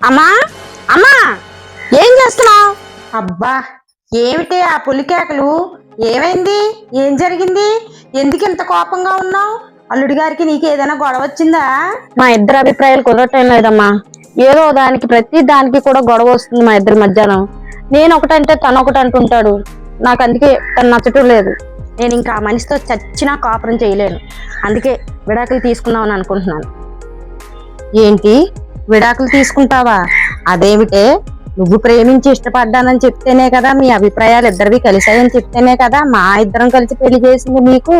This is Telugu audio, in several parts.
అమ్మా అమ్మా ఏం చేస్తున్నావు? అబ్బా ఏమిటి ఆ పులికేకలు? ఏమైంది? ఏం జరిగింది? ఎందుకు ఇంత కోపంగా ఉన్నావు? అల్లుడి గారికి నీకు ఏదైనా గొడవ వచ్చిందా? మా ఇద్దరు అభిప్రాయాలు కుదరటం లేదమ్మా. ఏదో దానికి ప్రతి దానికి కూడా గొడవ వస్తుంది మా ఇద్దరి మధ్యాహ్నం నేను ఒకటంటే తను ఒకటి అంటుంటాడు. నాకు అందుకే తను నచ్చటం లేదు. నేను ఇంకా ఆ మనిషితో చచ్చినా కాపురం చేయలేను. అందుకే విడాకులు తీసుకుందామని అనుకుంటున్నాను. ఏంటి? విడాకులు తీసుకుంటావా? అదేమిటే నువ్వు ప్రేమించి ఇష్టపడ్డానని చెప్తేనే కదా మీ అభిప్రాయాలు ఇద్దరివి కలిసాయని చెప్తేనే కదా మా ఇద్దరం కలిసి పెళ్ళి చేసింది నీకు?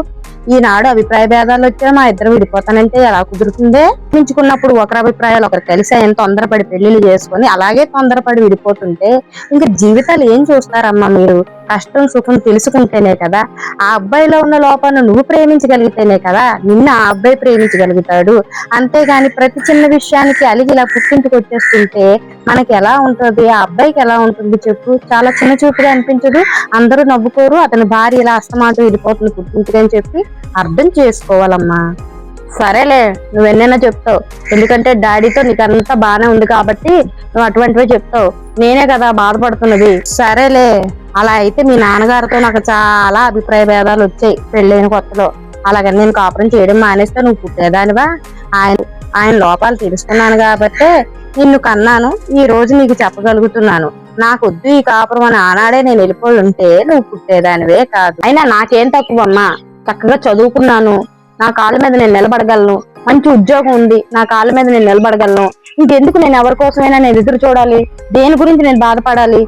ఈనాడు అభిప్రాయ భేదాలు వచ్చా మా ఇద్దరం విడిపోతానంటే ఎలా కుదురుతుందే? గుర్తించుకున్నప్పుడు ఒకరి అభిప్రాయాలు ఒకరు ఆయన తొందరపడి పెళ్ళిళ్ళు చేసుకుని అలాగే తొందరపడి విడిపోతుంటే ఇంకా జీవితాలు ఏం చూస్తారమ్మా మీరు? కష్టం సుఖం తెలుసుకుంటేనే కదా. ఆ అబ్బాయిలో ఉన్న లోపాన్ని నువ్వు ప్రేమించగలిగితేనే కదా. నిన్న ఆ అబ్బాయి ప్రేమించగలుగుతాడు. అంతేగాని ప్రతి చిన్న విషయానికి అలిగి ఇలా పుట్టింటికి వచ్చేస్తుంటే మనకి ఎలా ఉంటుంది? ఆ అబ్బాయికి ఎలా ఉంటుంది చెప్పు. చాలా చిన్న చూపుగా అనిపించదు. అందరూ నవ్వుకోరు. అతని భార్య ఇలా అస్తమాటం వెళ్ళిపోతుంది పుట్టింటికి అని చెప్పి అర్థం చేసుకోవాలమ్మా. సరేలే నువ్వు ఎన్నైనా చెప్తావు. ఎందుకంటే డాడీతో నీకు అంతా బాగానే ఉంది కాబట్టి నువ్వు అటువంటివే చెప్తావు. నేనే కదా బాధపడుతున్నది. సరేలే అలా అయితే మీ నాన్నగారితో నాకు చాలా అభిప్రాయ భేదాలు వచ్చాయి పెళ్ళైన కొత్తలో. అలాగని నేను కాపురం చేయడం మానేస్తే నువ్వు పుట్టేదానివా? ఆయన ఆయన లోపాలు తెలుసుకున్నాను కాబట్టి నిన్ను కన్నాను. ఈ రోజు నీకు చెప్పగలుగుతున్నాను. నాకు వద్దు ఈ కాపురం అని ఆనాడే నేను వెళ్ళిపోయి ఉంటే నువ్వు పుట్టేదానివే కాదు. అయినా నాకేం తక్కువమ్మా? చక్కగా చదువుకున్నాను. నా కాళ్ళ మీద నేను నిలబడగలను. మంచి ఉద్యోగం ఉంది నా కాళ్ళ మీద నేను నిలబడగలను. ఇంకెందుకు నేను ఎవరి కోసమైనా నేను ఎదురు చూడాలి? దేని గురించి నేను బాధపడాలి?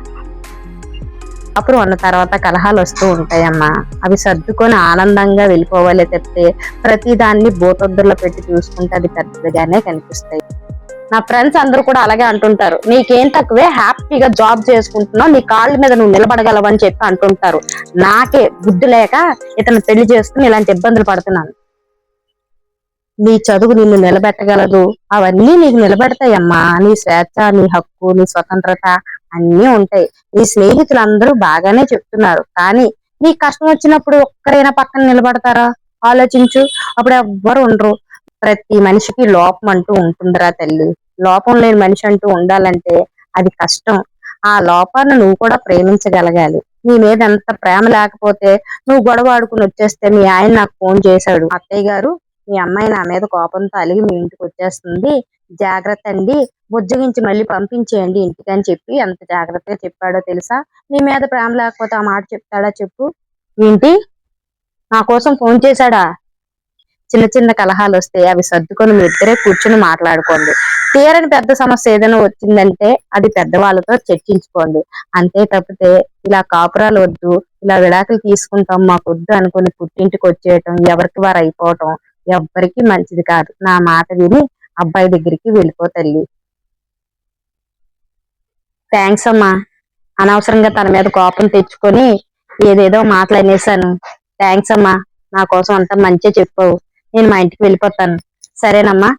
అప్పుడు ఉన్న తర్వాత కలహాలు వస్తూ ఉంటాయమ్మా. అవి సర్దుకొని ఆనందంగా వెళ్ళిపోవాలి తప్పితే ప్రతి దాన్ని బోతొద్దుల్లో పెట్టి చూసుకుంటే అది పెద్దగానే కనిపిస్తాయి. నా ఫ్రెండ్స్ అందరూ కూడా అలాగే అంటుంటారు. నీకేం తక్కువే? హ్యాపీగా జాబ్ చేసుకుంటున్నావు నీ కాళ్ళ మీద నువ్వు నిలబడగలవని చెప్పి అంటుంటారు. నాకే బుద్ధి లేక ఇతను పెళ్ళి చేసుకుని ఇలాంటి ఇబ్బందులు పడుతున్నాను. నీ చదువు నిన్ను నిలబెట్టగలదు. అవన్నీ నీకు నిలబెడతాయమ్మా. నీ స్వేచ్ఛ నీ హక్కు నీ స్వతంత్రత అన్నీ ఉంటాయి. నీ స్నేహితులందరూ బాగానే చెప్తున్నారు. కానీ నీ కష్టం వచ్చినప్పుడు ఒక్కరైనా పక్కన నిలబడతారా? ఆలోచించు. అప్పుడు ఎవ్వరు ఉండరు. ప్రతి మనిషికి లోపం అంటూ ఉంటుందిరా తల్లి. లోపం లేని మనిషి అంటూ ఉండాలంటే అది కష్టం. ఆ లోపాన్ని నువ్వు కూడా ప్రేమించగలగాలి. నీ మీద ఎంత ప్రేమ లేకపోతే నువ్వు గొడవ ఆడుకుని వచ్చేస్తే మీ ఆయన నాకు ఫోన్ చేశాడు. అత్తయ్య గారు మీ అమ్మాయి నా మీద కోపంతో అలిగి మీ ఇంటికి వచ్చేస్తుంది. జాగ్రత్త అండి. బుజ్జగించి మళ్ళీ పంపించేయండి ఇంటికి అని చెప్పి ఎంత జాగ్రత్తగా చెప్పాడో తెలుసా? నీ మీద ప్రేమ లేకపోతే ఆ మాట చెప్తాడా చెప్పు? ఏంటి? నా కోసం ఫోన్ చేశాడా? చిన్న చిన్న కలహాలు వస్తే అవి సర్దుకొని మీ ఇద్దరే కూర్చుని మాట్లాడుకోండి. తీరని పెద్ద సమస్య ఏదైనా వచ్చిందంటే అది పెద్దవాళ్ళతో చర్చించుకోండి. అంతే తప్పితే ఇలా కాపురాలు వద్దు ఇలా విడాకులు తీసుకుంటాం మాకు వద్దు అనుకుని పుట్టింటికి వచ్చేయటం ఎవరికి వారు అయిపోవటం ఎవ్వరికి మంచిది కాదు. నా మాట విని అబ్బాయి దగ్గరికి వెళ్ళిపో తల్లి. థ్యాంక్స్ అమ్మా. అనవసరంగా తన మీద కోపం తెచ్చుకొని ఏదేదో మాట్లాడేశాను. థ్యాంక్స్ అమ్మా. నా కోసం అంత మంచిగా చెప్పావు. నేను మా ఇంటికి వెళ్ళిపోతాను. సరేనమ్మా.